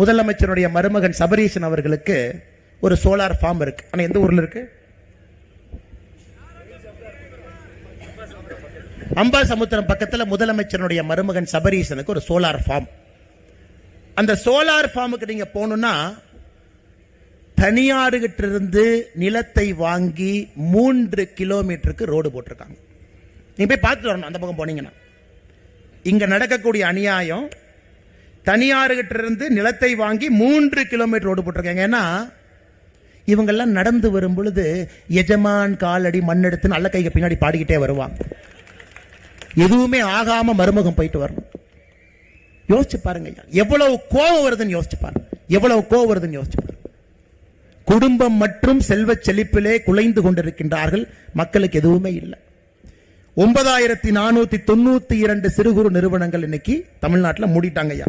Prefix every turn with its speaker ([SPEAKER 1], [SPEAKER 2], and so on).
[SPEAKER 1] முதலமைச்சருடைய மருமகன் சபரீசன் அவர்களுக்கு ஒரு சோலார் ஃபார்ம் இருக்கு. ஆனா எந்த ஊர்ல இருக்கு? அம்பா சமுத்திரம் பக்கத்துல முதலமைச்சருடைய மருமகன் சபரீசனுக்கு ஒரு சோலார் ஃபார்ம் அந்த சோலார் ஃபார்முக்கு நீங்க போகணும்னா தனியாறுகிட்ட இருந்து நிலத்தை வாங்கி மூன்று கிலோமீட்டருக்கு ரோடு போட்டிருக்காங்க. நீங்க போய் பார்த்துட்டு வரணும் அந்த பக்கம் போனீங்கன்னா. இங்க நடக்கக்கூடிய அநியாயம் தனியார்கிட்ட இருந்து நிலத்தை வாங்கி மூன்று கிலோமீட்டர் ரோடு போட்டிருக்காங்க. ஏன்னா இவங்கெல்லாம் நடந்து வரும் பொழுது எஜமான் காலடி மண்ணெடுத்து நல்ல கைக்கு பின்னாடி பாடிக்கிட்டே வருவாங்க எதுவுமே ஆகாம மருமகம் போயிட்டு வரணும் யோசிச்சு பாருங்க எவ்வளவு கோவம் வருதுன்னு யோசிச்சு பாருங்க. எவ்வளவு கோவம் வருதுன்னு யோசிச்சு பாருங்க. குடும்பம் மற்றும் செல்வ செழிப்பிலே குலைந்து கொண்டிருக்கின்றார்கள். மக்களுக்கு எதுவுமே இல்லை. ஒன்பதாயிரத்தி நானூத்தி தொண்ணூத்தி இரண்டு சிறு குறு நிறுவனங்கள் இன்னைக்கு தமிழ்நாட்டில் மூடிட்டாங்க ஐயா.